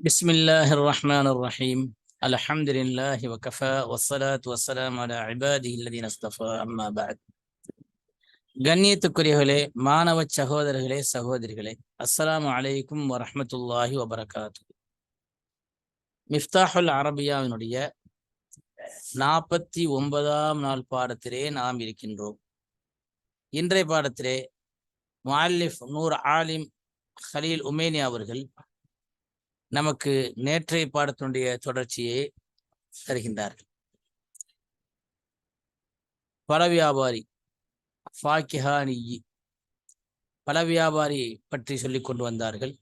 بسم الله الرحمن الرحيم الحمد لله وكفى والصلاة والسلام على عباده الذين اصطفى أما بعد கண்ணியத்துக்குரியவர்களே மாணவ சகோதரர்களே சகோதரிகளே அஸ்ஸலாமு அலைக்கும் வரஹ்மத்துல்லாஹி வபரகாத்து மிஃப்தாஹுல் அரபியாவினுடைய நாற்பத்தி ஒன்பதாம் நாள் பாடத்திலே நாம் இருக்கின்றோம் இன்றைய பாடத்திலே முஅல்லிஃப் நூர் ஆலிம் ஹலீல் உமேனி அவர்கள் நமக்கு நேற்றைய பாடத்தினுடைய தொடர்ச்சியை தருகின்றார்கள். பல வியாபாரி ஃபாக்கிஹானி பல வியாபாரி பற்றி சொல்லி கொண்டு வந்தார்கள்.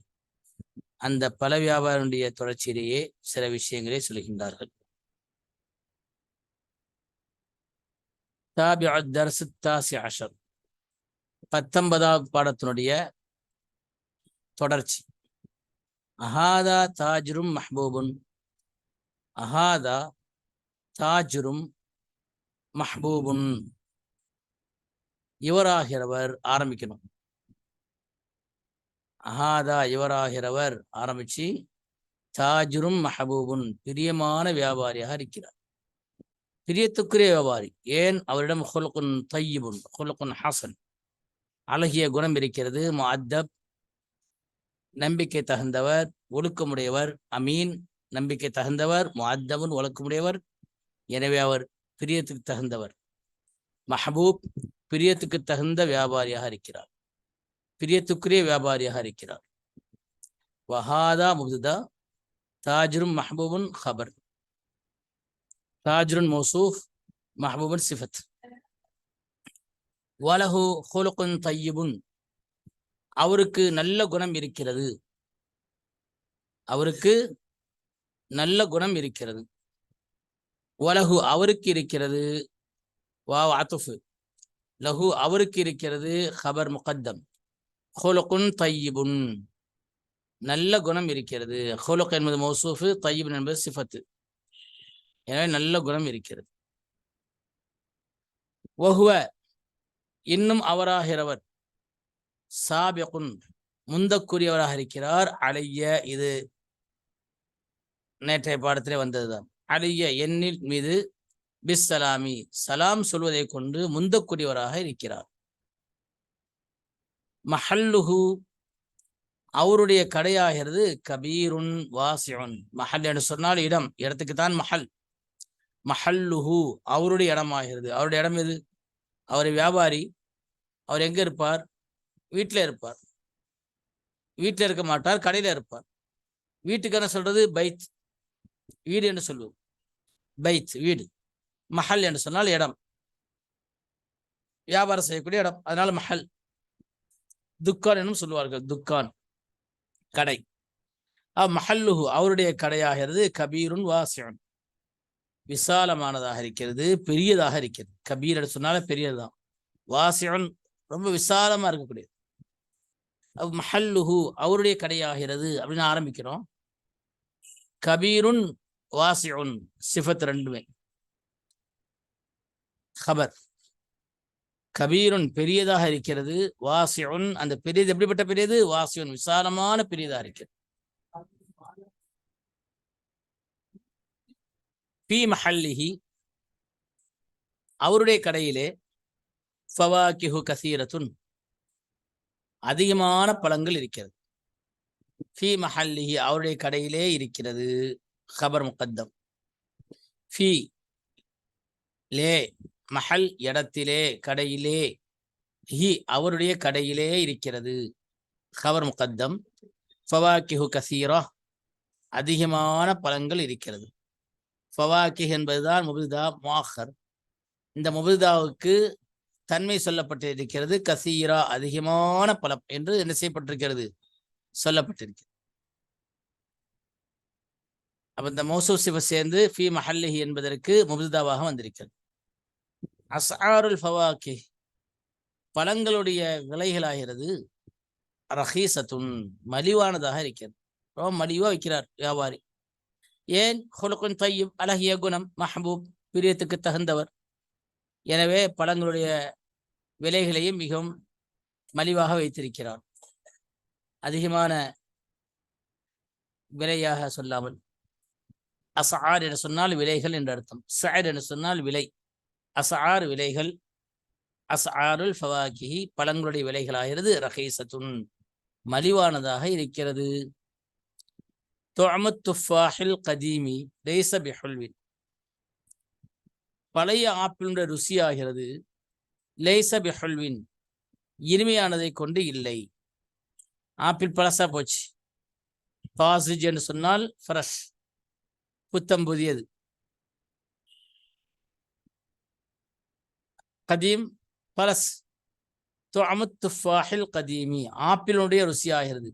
அந்த பல வியாபாரியுடைய தொடர்ச்சியிலேயே சில விஷயங்களை சொல்கின்றார்கள். தாபி தர்சு தாசி அஷர். பத்தொன்பதாவது பாடத்தினுடைய தொடர்ச்சி. அஹாதா தாஜ்ரும் மஹ்பூபுன். அஹாதா தாஜ்ரும் மஹ்பூபுன். இவராகிறவர் ஆரம்பிக்கணும். அஹாதா இவராகிறவர் ஆரம்பிச்சு தாஜுரும் மஹபூபுன் பிரியமான வியாபாரியாக இருக்கிறார். பிரியத்துக்குரிய வியாபாரி. ஏன்? அவரிடம் ஹுல்குன் தையிபுன் ஹுல்குன் ஹசன். அழகிய குணம் இருக்கிறது முஅத்தப் நம்பிக்கை தகுந்தவர் ஒழுக்கமுடையவர் அமீன். நம்பிக்கை தகுந்தவர் மாத்தவன் ஒழுக்கமுடையவர். எனவே அவர் பிரியத்துக்கு தகுந்தவர். மஹபூப் பிரியத்துக்கு தகுந்த வியாபாரியாக இருக்கிறார். பிரியத்துக்குரிய வியாபாரியாக இருக்கிறார். வஹாதா முப்தா தாஜ்ரும் மஹபூபுன் ஹபர் தாஜ்ருன் மௌசூஃப் மஹபூபுன் சிஃபத். வலஹு ஹுலுக்குன் தையிபுன் அவருக்கு நல்ல குணம் இருக்கிறது. அவருக்கு நல்ல குணம் இருக்கிறது. வலஹு அவருக்கு இருக்கிறது. வா அத்துஃபு. லஹு அவருக்கு இருக்கிறது. ஹபர் முகத்தம். ஹோலகுன் தையிபுன் நல்ல குணம் இருக்கிறது. ஹோலக் என்பது மௌசூஃபு தையிபுன் என்பது சிஃபத்து. எனவே நல்ல குணம் இருக்கிறது. ஒகுவ இன்னும் அவராகிறவர். சாபிகுன் முந்தக்குரியவராக இருக்கிறார். அலைய இது நேற்றைய பாடத்திலே வந்ததுதான். அலைய எண்ணில் மீது பிஸ்ஸலாமி சலாம் சொல்வதை கொண்டு முந்தக்குரியவராக இருக்கிறார். மஹல்லுஹு அவருடைய கடையாகிறது கபீருன் வாசியுன் மஹல் என்று சொன்னால் இடம் இடத்துக்கு தான் மஹல். மஹல்லுஹு அவருடைய இடமாகிறது. அவருடைய இடம் எது? அவர் வியாபாரி அவர் எங்க இருப்பார்? வீட்டில் இருப்பார். வீட்டில் இருக்க மாட்டார் கடையில இருப்பார். வீட்டுக்கு என்ன சொல்றது பைத் வீடு என்று சொல்லுவோம். பைத் வீடு. மஹல் என்று சொன்னால் இடம். வியாபாரம் செய்யக்கூடிய இடம். அதனால மஹல். துக்கான் என்னும் சொல்லுவார்கள். துக்கான். கடை. மஹல்லுஹு. அவருடைய கடையாகிறது கபீருன் வாசியன் விசாலமானதாக இருக்கிறது பெரியதாக இருக்கிறது. கபீர் என்று சொன்னால பெரியதுதான். வாசியன் ரொம்ப விசாலமா இருக்கக்கூடியது. மஹல்லுஹு அவருடைய கடையாகிறது அப்படின்னு ஆரம்பிக்கிறோம். கபீருன் வாசியுன் சிஃபத் ரெண்டுமே. ஹபர் கபீருன் பெரியதாக இருக்கிறது வாசியுன் அந்த பெரியது எப்படிப்பட்ட பெரியது? வாசியுன் விசாலமான பெரியதாக இருக்கிறது. பி மஹல்லிஹி அவருடைய கடையிலே ஃபவாக்கிஹு கசீரத்துன் அதிகமான பழங்கள் இருக்கிறது. ஃபி மஹல்லிஹி அவருடைய கடையிலே இருக்கிறது ஹபர் முகத்தம். ஃபி லே மஹல் இடத்திலே கடையிலே ஹி அவருடைய கடையிலே இருக்கிறது ஹவர் முகத்தம். ஃபவாக்கிஹு கசீரா அதிகமான பழங்கள் இருக்கிறது. ஃபவாக்கிஹ் என்பதுதான் முபிதா மாஹர் இந்த முபிதாவுக்கு தன்மை சொல்லப்பட்டிருக்கிறது. கசீரா அதிகமான பலம் என்று என்ன செய்யப்பட்டிருக்கிறது? சொல்லப்பட்டிருக்கிறது அப்ப இந்த மோசூ சிவ சேர்ந்து ஃபி மஹல்லிஹி என்பதற்கு முபிதாவாக வந்திருக்கிறது. அசாருல் ஃபவாக்கி பழங்களுடைய விலைகளாகிறது. ரஹீசத்துன் மலிவானதாக இருக்கிறது. ரொம்ப மலிவா வைக்கிறார் வியாபாரி. ஏன்? ஹொலுக்குன் தையும் அழகிய குணம் மஹபூப் பிரியத்துக்கு தகுந்தவர். எனவே பழங்களுடைய விலைகளையும் மிகவும் மலிவாக வைத்திருக்கிறார். அதிகமான விலையாக சொல்லாமல். அசார் என்று சொன்னால் விலைகள் என்று அர்த்தம். சார் என்று சொன்னால் விலை. அசார் விலைகள். அசாருல் ஃபவாக்கிஹி பழங்களுடைய விலைகளாகிறது. ரஹீசத்துன் மலிவானதாக இருக்கிறது. துஅமத் துஃபாஹில் கதீமி லேச பிஹுல்வின். பழைய ஆப்பிளுடைய ருசியாகிறது. லேச பிஹுல்வின். இனிமையானதை கொண்டு இல்லை. ஆப்பிள் பழசா போச்சு. பாசிஜ் என்று சொன்னால் ஃப்ரெஷ் புத்தம் புதியது. கதீம் பலஸ் துஃபாஹில் கதீமி. ஆப்பிளுடைய ருசியாகிறது.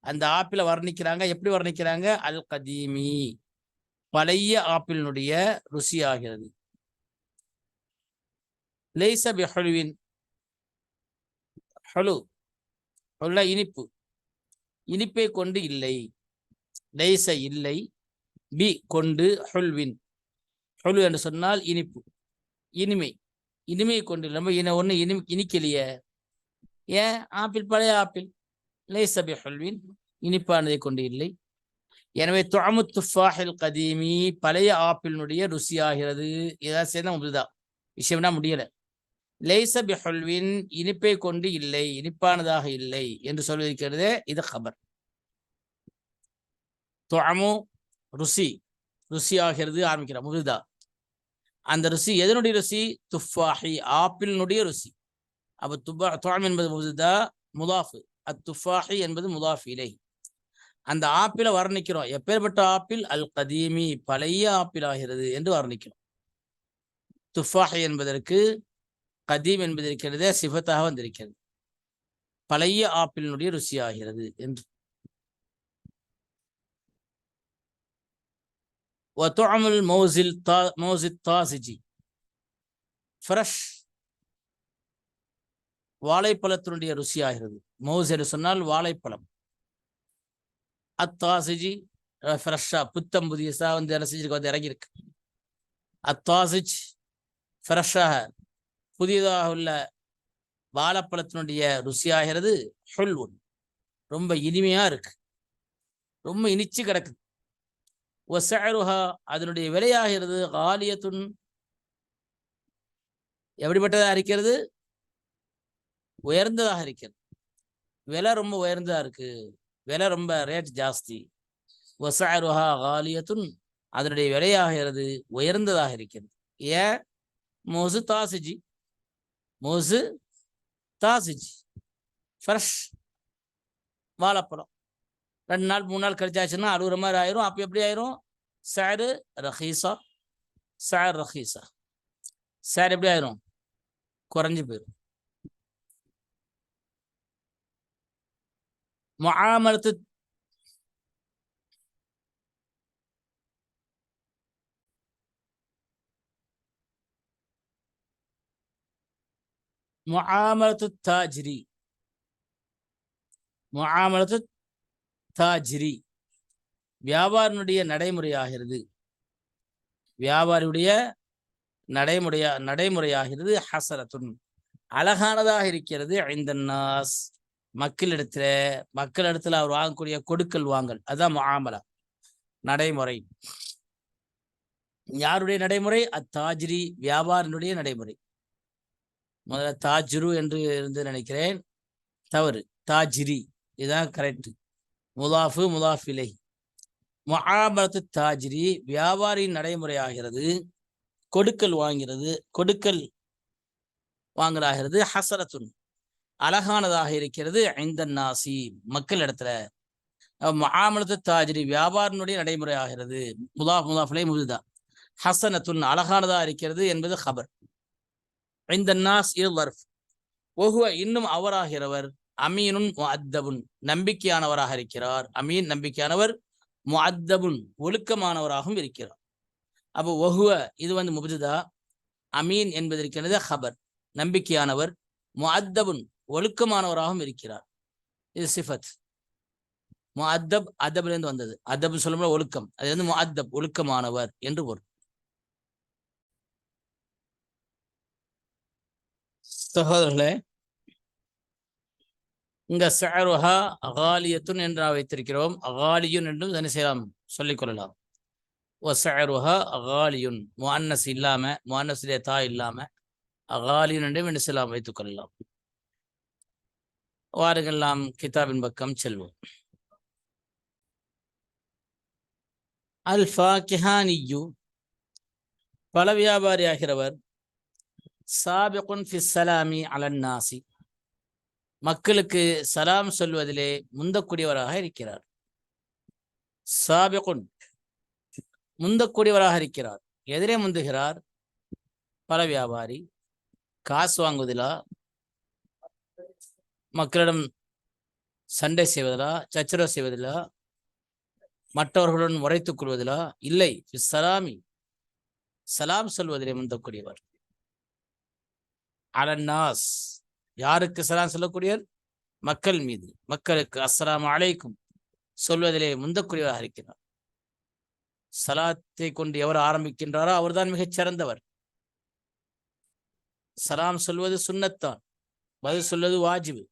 அந்த ஆப்பிளை வர்ணிக்கிறாங்க. எப்படி வர்ணிக்கிறாங்க? அல் கதீமி. பழைய ஆப்பிளினுடைய ருசியாகிறது. லேச பிஹுலுவின் ஹலு ஹொல்ல இனிப்பு. இனிப்பை கொண்டு இல்லை. லேச இல்லை. பி கொண்டு ஹொல்வின். ஹொலு என்று சொன்னால் இனிப்பு. இனிமை. இனிமை கொண்டு நம்ம இன ஒன்று இனி இனிக்கலையே. ஏன்? ஆப்பிள் பழைய ஆப்பிள். லேச பிஹொல்வின். இனிப்பானதை கொண்டு இல்லை. எனவே துஅமு துஃபாஹில் கதீமி பழைய ஆப்பிளினுடைய ருசியாகிறது. இதான் சேர்ந்தா முடிதா விஷயம்னா முடியல. லேச பிஹுல்வின் இனிப்பை கொண்டு இல்லை இனிப்பானதாக இல்லை என்று சொல்லியிருக்கிறது இது கபர். தொழமு ருசி. ருசி ஆகிறது ஆரம்பிக்கிற முருதா அந்த ருசி எதனுடைய ருசி? துஃபாஹி ஆப்பிளினுடைய ருசி. அப்போ துபா துவாம் என்பது முருதா முதாஃபு. அத்துஃபாஹி என்பது முதாஃப் இலை. அந்த ஆப்பிளை வர்ணிக்கிறோம். எப்பேற்பட்ட ஆப்பிள்? அல் கதீமி பழைய ஆப்பிள் ஆகிறது என்று வர்ணிக்கிறோம். துஃபாஹி என்பதற்கு கதீம் என்பது இருக்கிறதே சிஃபத்தாக வந்திருக்கிறது. பழைய ஆப்பிளினுடைய ருசி ஆகிறது என்று ஒத்தோமல் மௌசில் தா மௌசித் தாசிஜி. ஃப்ரெஷ். வாழைப்பழத்தினுடைய ருசி ஆகிறது மௌஸ் என்று சொன்னால் வாழைப்பழம். அத்தாசிஜி ஃப்ரெஷ்ஷாக புத்தம் புதியசாக வந்து என்ன செஞ்சிருக்கு? வந்து இறங்கியிருக்கு. அத்தாசிஜ் ஃப்ரெஷ்ஷாக புதியதாக உள்ள வாழைப்பழத்தினுடைய ருசியாகிறது ஹுல்வுன். ரொம்ப இனிமையா இருக்கு. ரொம்ப இனிச்சு கிடக்குது ஒசருஹா அதனுடைய விலையாகிறது காலியத்துன். எப்படிப்பட்டதா இருக்கிறது? உயர்ந்ததாக இருக்கிறது. விலை ரொம்ப உயர்ந்ததா இருக்கு. விலை ரொம்ப ரேட் ஜாஸ்தி. ஒசருஹா காலியத்துன் அதனுடைய விலையாகிறது உயர்ந்ததாக இருக்கிறது. ஏன்? மொசு தாசிஜி மோசு தாசிஜி ஃப்ரெஷ் வாழைப்பழம். ரெண்டு நாள் மூணு நாள் கழிச்சாச்சுன்னா அழுகுற மாதிரி ஆயிரும். அப்போ எப்படி ஆயிரும்? சேரு ரஹீசா சேர் ரஹீசா. சேர் எப்படி ஆயிரும்? குறைஞ்சி போயிடும் முஆமலத்து முஆமலத்து தாஜ்ரி. முஆமலத்து தாஜ்ரி. வியாபாரினுடைய நடைமுறையாகிறது. வியாபாரியுடைய நடைமுறையா நடைமுறையாகிறது ஹசரத்துன். அழகானதாக இருக்கிறது ஐந்தன்னாஸ். மக்களிடத்துல மக்களிடத்துல அவர் வாங்கக்கூடிய கொடுக்கல் வாங்கல். அதான் முஆமலா நடைமுறை. யாருடைய நடைமுறை? அத்தாஜிரி வியாபாரினுடைய நடைமுறை. முதல்ல தாஜிரு என்று இருந்து நினைக்கிறேன். தவறு. தாஜிரி. இதுதான் கரெக்ட் முதாஃபு முதாஃபிலை முஆமலத்து தாஜிரி வியாபாரியின் நடைமுறையாகிறது கொடுக்கல் வாங்கிறது. கொடுக்கல் வாங்கலாகிறது. ஹசரத்துன். அழகானதாக இருக்கிறது. ஐந்த நாசி மக்கள் இடத்துல. மகாமலத்து தாஜிரி வியாபாரினுடைய நடைமுறை ஆகிறது. முதாஃப் முதாஃபிலை முதுதா ஹசனத்துன் அழகானதா இருக்கிறது என்பது ஹபர் ஐந்த நாஸ் இல் ஒஹுவ இன்னும் அவராகிறவர் அமீனுன் முஅத்தபுன். நம்பிக்கையானவராக இருக்கிறார். அமீன் நம்பிக்கையானவர் முஅத்தபுன். ஒழுக்கமானவராகவும் இருக்கிறார். அப்போ ஒஹுவ இது வந்து முபுதா அமீன் என்பது ஹபர். நம்பிக்கையானவர் முஅத்தபுன். ஒழுக்கமானவராகவும் இருக்கிறார். இது சிஃபத். முஅத்தப் அதப்லேருந்து வந்தது. அதப் சொல்லும்போது ஒழுக்கம். அது வந்து முஅத்தப் ஒழுக்கமானவர் என்று பொருள். சகோதரர்களே இங்க சருஹா அகாலியத்துன் என்று வைத்திருக்கிறோம். அகாலியுன் என்றும் என்ன செய்யலாம். சொல்லிக் கொள்ளலாம். ஓ சருஹா அகாலியுன். முன்னஸ் இல்லாம முன்னஸிலே தா இல்லாம அகாலியுன் என்றும் என்ன செய்யலாம். வைத்துக் கொள்ளலாம். வாருங்கள் நாம் கிதாபின் பக்கம் செல்வோம். அல் ஃபாக்கிஹானியு பல வியாபாரி ஆகிறவர் சாபிகுன் ஃபி சலாமி அலன்னாசி மக்களுக்கு சலாம் சொல்வதிலே முந்தக்கூடியவராக இருக்கிறார். சாபிகுன் முந்தக்கூடியவராக இருக்கிறார். எதிரே முந்துகிறார். பல வியாபாரி காசு வாங்குவதிலா? மக்களிடம் சண்டை செய்வதிலா? சச்சரவு செய்வதிலா? மற்றவர்களுடன் உரைத்துக் கொள்வதிலா? இல்லை. சலாமி சலாம் சொல்வதிலே முந்தக்கூடியவர். அலன்னாஸ். யாருக்கு சலாம் சொல்லக்கூடியவர்? மக்கள் மீது. மக்களுக்கு அஸ்லாம் அலைக்கும். சொல்வதிலே முந்தக்கூடியவராக இருக்கிறார் சலாத்தை கொண்டு எவர் ஆரம்பிக்கின்றாரோ அவர்தான் மிகச் சிறந்தவர். சலாம் சொல்வது சுண்ணத்தான். பதில் சொல்வது வாஜிபு.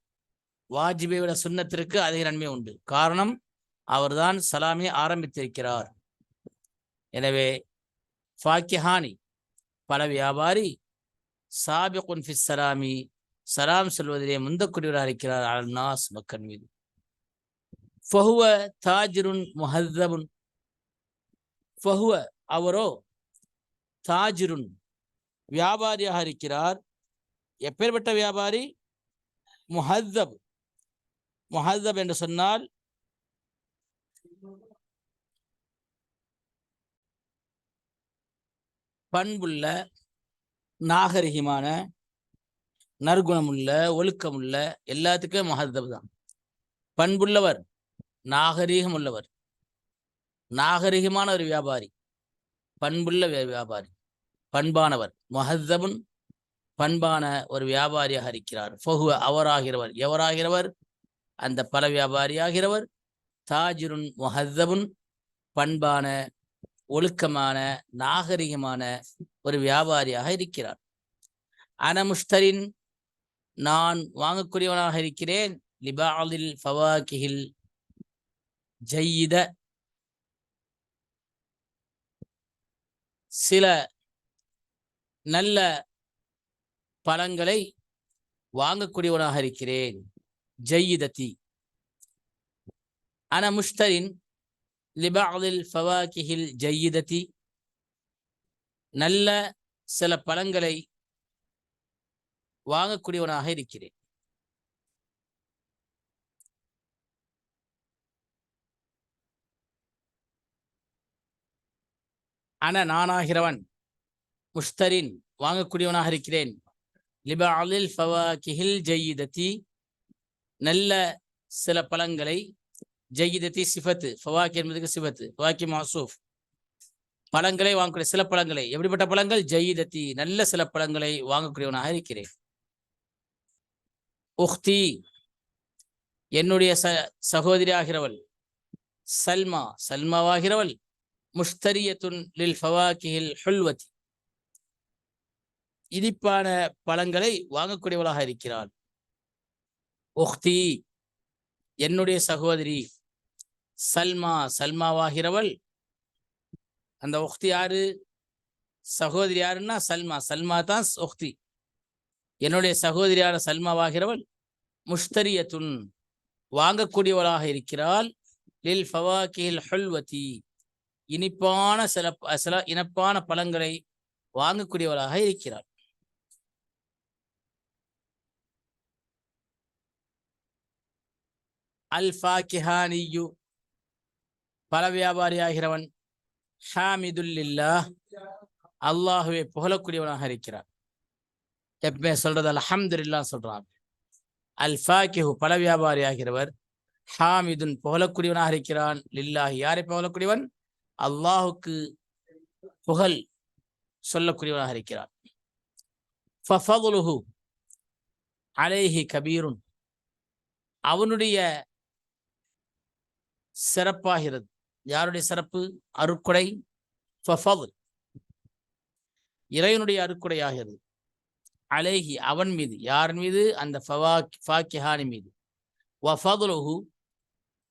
வாஜிபை விட சுண்ணத்திற்கு அதிக நன்மை உண்டு. காரணம் அவர்தான் சலாமை ஆரம்பித்திருக்கிறார். எனவே ஃபாக்கிஹானி பல வியாபாரி சாபிகுன் ஃபி சலாமி சலாம் சொல்வதிலே முந்தக்கூடியவராக இருக்கிறார் அல் நாஸ் மக்கள் மீது. ஃபஹுவ தாஜிருன் முஹத்தபுன். ஃபஹுவ அவரோ தாஜிருன் வியாபாரியாக இருக்கிறார். எப்பேற்பட்ட வியாபாரி? முஹத்தப். முஹத்தப் என்று சொன்னால் பண்புள்ள நாகரிகமான நற்குணமுள்ள ஒழுக்கமுள்ள எல்லாத்துக்கும் மகாதேவ் தான். பண்புள்ளவர் நாகரீகம் உள்ளவர். நாகரிகமான ஒரு வியாபாரி பண்புள்ள வியாபாரி பண்பானவர். மஹத்தபுன் பண்பான ஒரு வியாபாரியாக இருக்கிறார். ஃபஹுவ அவராகிறவர். எவராகிறவர்? அந்த பல வியாபாரியாகிறவர். தாஜிருன் முஹத்தபுன் பண்பான ஒழுக்கமான நாகரிகமான ஒரு வியாபாரியாக இருக்கிறார். அனமுஷ்தரின் நான் வாங்கக்கூடியவனாக இருக்கிறேன். லிபாலில் ஃபவாக்கிஹில் ஜெயித. சில நல்ல பழங்களை வாங்கக்கூடியவனாக இருக்கிறேன். ஜெயிதத்தி அன முஷ்தரின் லிபாலில் ஃபவாக்கிஹில் ஜையிதத்தி நல்ல சில பழங்களை வாங்கக்கூடியவனாக இருக்கிறேன். அன நானாகிறவன் முஷ்தரின் வாங்கக்கூடியவனாக இருக்கிறேன். லிபாலில் ஃபவாக்கிஹில் ஜையிதத்தி நல்ல சில பழங்களை ஜெயிதத்தி சிஃபத்து ஃபவாக்கி என்பதுக்கு சிஃபத்து ஃபவாக்கி மாசூஃப். பழங்களை வாங்கக்கூடிய சில பழங்களை எப்படிப்பட்ட பழங்கள்? ஜெயிதத்தி நல்ல சில பழங்களை வாங்கக்கூடியவனாக இருக்கிறேன். உஹ்தி என்னுடைய ச சகோதரி ஆகிறவள். சல்மா சல்மாவாகிறவள். முஷ்தரியத்துன் லில் ஃபவாக்கிஹில் ஹுல்வதி. இனிப்பான பழங்களை வாங்கக்கூடியவளாக இருக்கிறாள். உஹ்தி என்னுடைய சகோதரி சல்மா சல்மாவாகிறவள். அந்த உக்தி யாரு? சகோதரி யாருன்னா சல்மா. சல்மா தான் உக்தி. என்னுடைய சகோதரியான சல்மாவாகிறவள் முஷ்தரியத்துன். வாங்கக்கூடியவளாக இருக்கிறாள். லில் ஃபவாக்கில் ஹல்வதி. இனிப்பான சில சில இனப்பான பழங்களை வாங்கக்கூடியவளாக இருக்கிறாள். அல் ஃபாக்கிஹானியு பல வியாபாரியாகிறவன் ஹாமிதுல்லில்லா அல்லாஹுவை புகழக்கூடியவனாக இருக்கிறார் எப்பவுமே சொல்றது அல்ஹம்துல்லா சொல்றான் அல் ஃபாக்கிஹு பல வியாபாரி ஆகிறவர் ஹாமிதுன் புகழக்கூடியவனாக இருக்கிறான். லில்லாஹி யாரை புகழக்கூடியவன்? அல்லாஹுக்கு புகழ் சொல்லக்கூடியவனாக இருக்கிறான். ஃபஃபதுலுஹு அலேஹி கபீருன். அவனுடைய சிறப்பாகிறது. யாருடைய சிறப்பு? அருக்குடை இறைவனுடைய அருக்குடை ஆகிறது அலேஹி அவன் மீது. யார் மீது? அந்த ஃபவாக் ஃபாக்கிஹானி மீது. வஃபதுலுஹு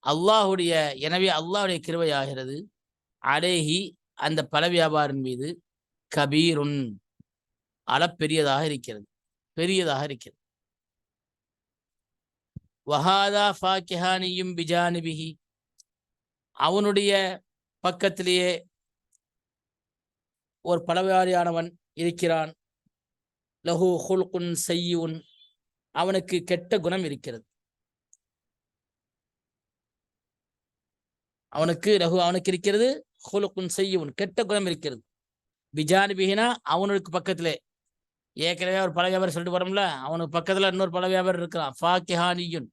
அல்லாஹுடைய எனவே அல்லாஹுடைய கிருபையாகிறது. அலேஹி அந்த பல வியாபாரின் மீது. கபீருன். அளப்பெரியதாக இருக்கிறது. பெரியதாக இருக்கிறது. வஹாதா ஃபாக்கிஹானியும் பிஜானிபிஹி. அவனுடைய பக்கத்திலேயே ஒரு பலவியாரியானவன் இருக்கிறான். லஹு ஹுல்குன் செய்யுன் அவனுக்கு கெட்ட குணம் இருக்கிறது. அவனுக்கு லகு அவனுக்கு இருக்கிறது ஹுலுக்குன் செய்யுன் கெட்ட குணம் இருக்கிறது. பிஜானிபிஹினா அவனுக்கு பக்கத்திலே. ஏற்கனவே ஒரு பல வியாபாரி சொல்லிட்டு போறோம்ல அவனுக்கு பக்கத்துல இன்னொரு பல வியாபாரி இருக்கிறான் ஃபாக்கிஹானியுன்.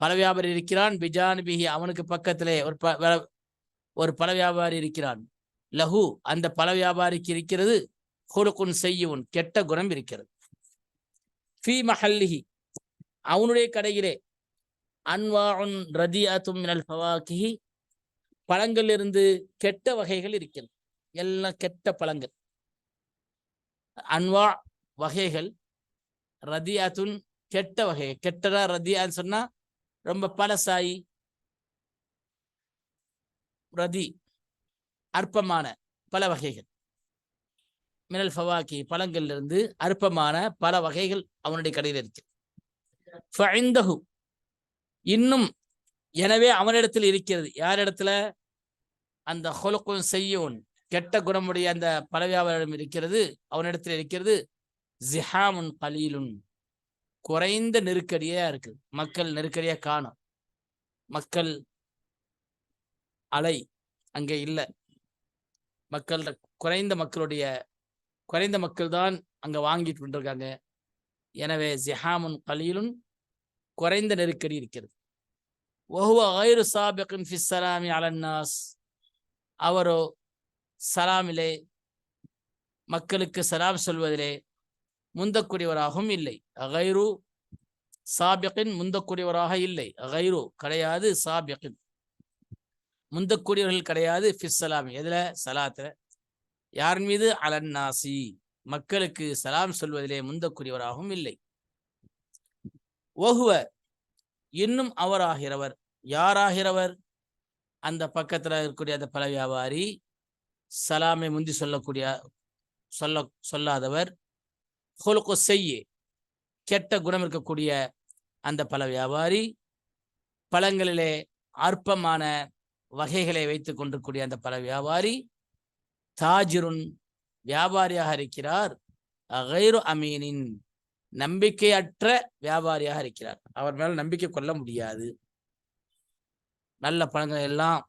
பல வியாபாரி இருக்கிறான். பிஜானிபிஹி அவனுக்கு பக்கத்திலே ஒரு ப ஒரு பல வியாபாரி இருக்கிறான். லஹு அந்த பல வியாபாரிக்கு இருக்கிறது. ஹுலுக்குன் செய்யுன் கெட்ட குணம் இருக்கிறது. ஃபி மஹல்லிஹி அவனுடைய கடையிலே. அன்வாஉன் ரதியாத்தும் மினல் ஃபவாக்கிஹி பழங்களிலிருந்து கெட்ட வகைகள் இருக்கிறது எல்லாம் கெட்ட பழங்கள். அன்வா வகைகள் ரதியாத்துன் கெட்ட வகை கெட்டதா ரதியான்னு சொன்னா ரொம்ப பழசாயி ரதி அற்பமான பல வகைகள். மினல் ஃபவாக்கி பழங்களிலிருந்து அற்பமான பல வகைகள் அவனுடைய கடையில் இருக்கு. இன்னும் எனவே அவனிடத்தில் இருக்கிறது. யாரிடத்துல? அந்த ஹொலுக்கும் செய்யும் கெட்ட குணமுடைய அந்த பல வியாபாரம் இருக்கிறது. அவனிடத்தில் இருக்கிறது ஜிஹாமுன் கலீலுன். குறைந்த நெருக்கடியா இருக்குது மக்கள் நெருக்கடியா காணும். மக்கள் அலை அங்கே இல்லை. மக்கள் குறைந்த மக்களுடைய குறைந்த மக்கள் தான் அங்க வாங்கிட்டு கொண்டிருக்காங்க எனவே ஜிஹாமுன் கலியிலும் குறைந்த நெருக்கடி இருக்கிறது. ஒவ்வொ ஆயிரு சாபிகின் ஃபி சலாமி அலன்னாஸ் அவரோ சலாமிலே மக்களுக்கு சலாம் சொல்வதிலே முந்தக்கூடியவராகவும் இல்லை. அகைரு சாபிகின் முந்தக்கூடியவராக இல்லை. அகைரு கிடையாது சாபிகின் முந்தக்கூடியவர்கள் கிடையாது ஃபிஸ்ஸலாம் எதுல? சலாத்துல. யார் மீது? அலன்னாசி மக்களுக்கு சலாம் சொல்வதிலே முந்தக்கூடியவராகவும் இல்லை. ஒஹுவ இன்னும் அவராகிறவர். யாராகிறவர்? அந்த பக்கத்துல இருக்கக்கூடிய அந்த பல வியாபாரி சலாமை முந்தி சொல்லக்கூடிய சொல்ல சொல்லாதவர். ஹொலுக்கு செய்ய கெட்ட குணம் இருக்கக்கூடிய அந்த பல வியாபாரி பழங்களிலே அற்பமான வகைகளை வைத்துக் கொண்டிருக்கூடிய அந்த பல வியாபாரி தாஜிருன் வியாபாரியாக இருக்கிறார். அகைரு அமீனின் நம்பிக்கையற்ற வியாபாரியாக இருக்கிறார். அவர் மேல நம்பிக்கை கொள்ள முடியாது. நல்ல பழங்களை எல்லாம்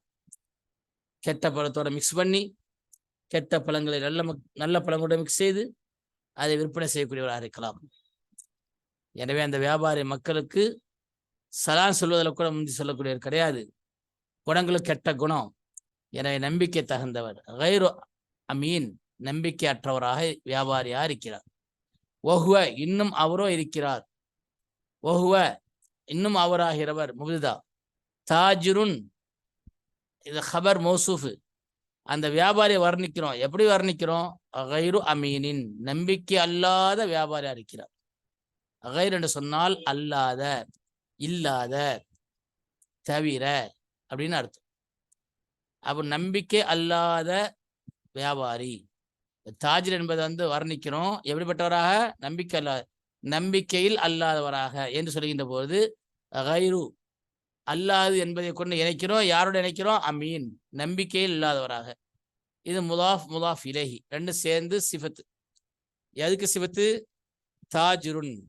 கெட்ட பழத்தோட மிக்ஸ் பண்ணி கெட்ட பழங்களை நல்ல நல்ல பழங்களோட மிக்ஸ் செய்து அதை விற்பனை செய்யக்கூடியவராக இருக்கலாம். எனவே அந்த வியாபாரி மக்களுக்கு சலான் சொல்வதில் கூட முந்தி சொல்லக்கூடியவர் கிடையாது. குணங்களுக்கு கெட்ட குணம். எனவே நம்பிக்கை தகுந்தவர். கைரு அமீன். நம்பிக்கையற்றவராக வியாபாரியாக இருக்கிறார். ஒஹுவ இன்னும் அவரோ இருக்கிறார். ஒஹுவ இன்னும் அவராகிறவர் முபிதா தாஜிருன். இது ஹபர் மௌசூஃபு. அந்த வியாபாரியை வர்ணிக்கிறோம். எப்படி வர்ணிக்கிறோம்? அகைரு அமீனின். நம்பிக்கை அல்லாத வியாபாரியா இருக்கிறார். அகைர் என்று சொன்னால் அல்லாத இல்லாத தவிர அப்படின்னு அர்த்தம். அப்போ நம்பிக்கை அல்லாத வியாபாரி. தாஜிர் என்பதை வந்து வர்ணிக்கிறோம். எப்படிப்பட்டவராக? நம்பிக்கை அல்லாத நம்பிக்கையில் அல்லாதவராக என்று சொல்கின்ற போது கைரு அல்லாது என்பதை கொண்டு இணைக்கிறோம். யாரோட இணைக்கிறோம்? அமீன். நம்பிக்கையில் இல்லாதவராக. இது முதாஃப் முதாஃப் இலஹி. ரெண்டும் சேர்ந்து சிஃபத்து எதுக்கு சிஃபத்து தாஜுருன்.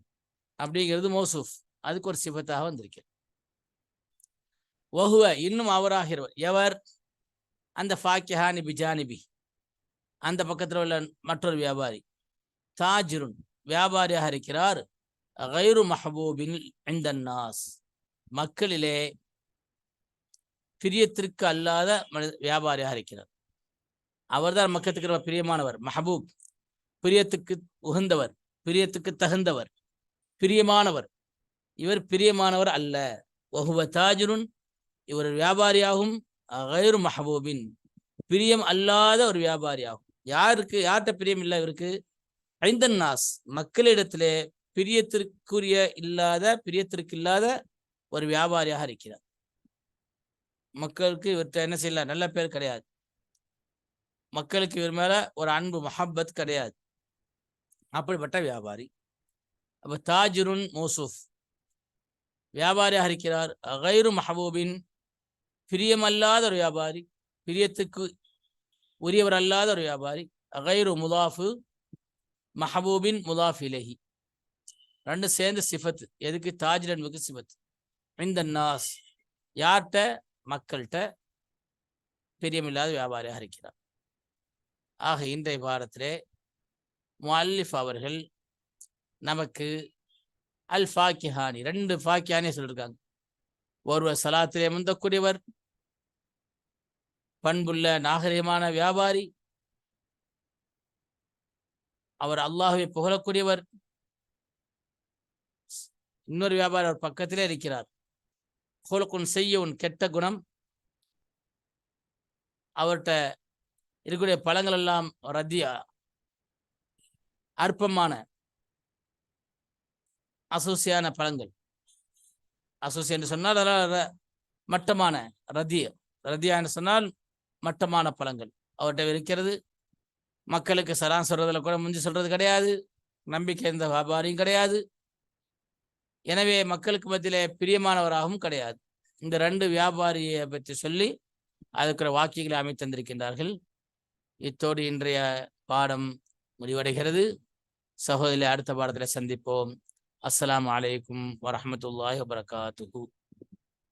அப்படிங்கிறது மோசூஃப். அதுக்கு ஒரு சிஃபத்தாக வந்திருக்கு. ஒஹுவ இன்னும் அவராகிறவர் எவர்? அந்த ஃபாக்கிஹானி பிஜானிபி. அந்த பக்கத்தில் உள்ள மற்றொரு வியாபாரி. தாஜிருன். வியாபாரியாக இருக்கிறார். கைரு மஹபூபின் நாஸ் மக்களிலே பிரியத்திற்கு அல்லாத மனித வியாபாரியாக இருக்கிறார். அவர்தான் மக்களுக்கு ரொம்ப பிரியமானவர் மஹபூப். பிரியத்துக்கு உகந்தவர் பிரியத்துக்கு தகுந்தவர் பிரியமானவர். இவர் பிரியமானவர் அல்ல. ஒஹுவ தாஜுருன் இவர் வியாபாரியாகும். கைரு மஹபூபின் பிரியம் அல்லாத ஒரு வியாபாரியாகும். யாருக்கு யார்கிட்ட பிரியம் இல்லை இவருக்கு? ஐந்தன் நாஸ் மக்களிடத்திலே பிரியத்திற்குரிய இல்லாத பிரியத்திற்கு இல்லாத ஒரு வியாபாரியாக இருக்கிறார். மக்களுக்கு இவர்கிட்ட என்ன செய்யல நல்ல பேர் கிடையாது. மக்களுக்கு இவர் மேல ஒரு அன்பு மஹப்பத் கிடையாது. அப்படிப்பட்ட வியாபாரி. அப்ப தாஜிருன் மோசூஃப். வியாபாரியாக இருக்கிறார். அகைரு மஹபூபின் பிரியமல்லாத ஒரு வியாபாரி. பிரியத்துக்கு உரியவர் அல்லாத ஒரு வியாபாரி. அகைரு முதாஃபு மஹபூபின் முதாஃபிலஹி ரெண்டு சேர்ந்த சிஃபத் எதுக்கு? தாஜ் சிஃபத்து. இந்த நாஸ் யார்கிட்ட மக்கள்கிட்ட பிரியமில்லாத வியாபாரியாக இருக்கிறார். ஆக இன்றைய பாடத்திலே முல்லிஃப் அவர்கள் நமக்கு அல் ஃபாக்கிஹானி ரெண்டு ஃபாக்கியானே சொல்லியிருக்காங்க ஒருவர் சலாத்திலே முந்தக்கூடியவர் பண்புள்ள நாகரிகமான வியாபாரி அவர் அல்லாஹுவை புகழக்கூடியவர் இன்னொரு வியாபாரி அவர் பக்கத்திலே இருக்கிறார். ஹோலக்குன் உன் கெட்ட குணம். அவர்கிட்ட இருக்கக்கூடிய பழங்கள் எல்லாம் ரத்தியா அற்பமான அசோசியான பழங்கள். அசோசியா என்று சொன்னால் அதெல்லாம் மட்டமான ரத்திய ரத்தியா என்று சொன்னால் மட்டமான பழங்கள். அவர்கிட்ட இருக்கிறது. மக்களுக்கு சரான் சொல்றதுல கூட முந்தி சொல்றது கிடையாது. நம்பிக்கை எந்த வியாபாரியும் கிடையாது. எனவே மக்களுக்கு மத்தியிலே பிரியமானவராகவும் கிடையாது. இந்த ரெண்டு வியாபாரியை பற்றி சொல்லி அதுக்குற வாக்கியங்களை அமைத்தந்திருக்கின்றார்கள் இத்தோடு இன்றைய பாடம் முடிவடைகிறது. சகோதரி அடுத்த பாடத்தில் சந்திப்போம். அஸ்லாம் அலைக்கும் வரஹமத்துல்லாஹி வபரகாத்துஹு.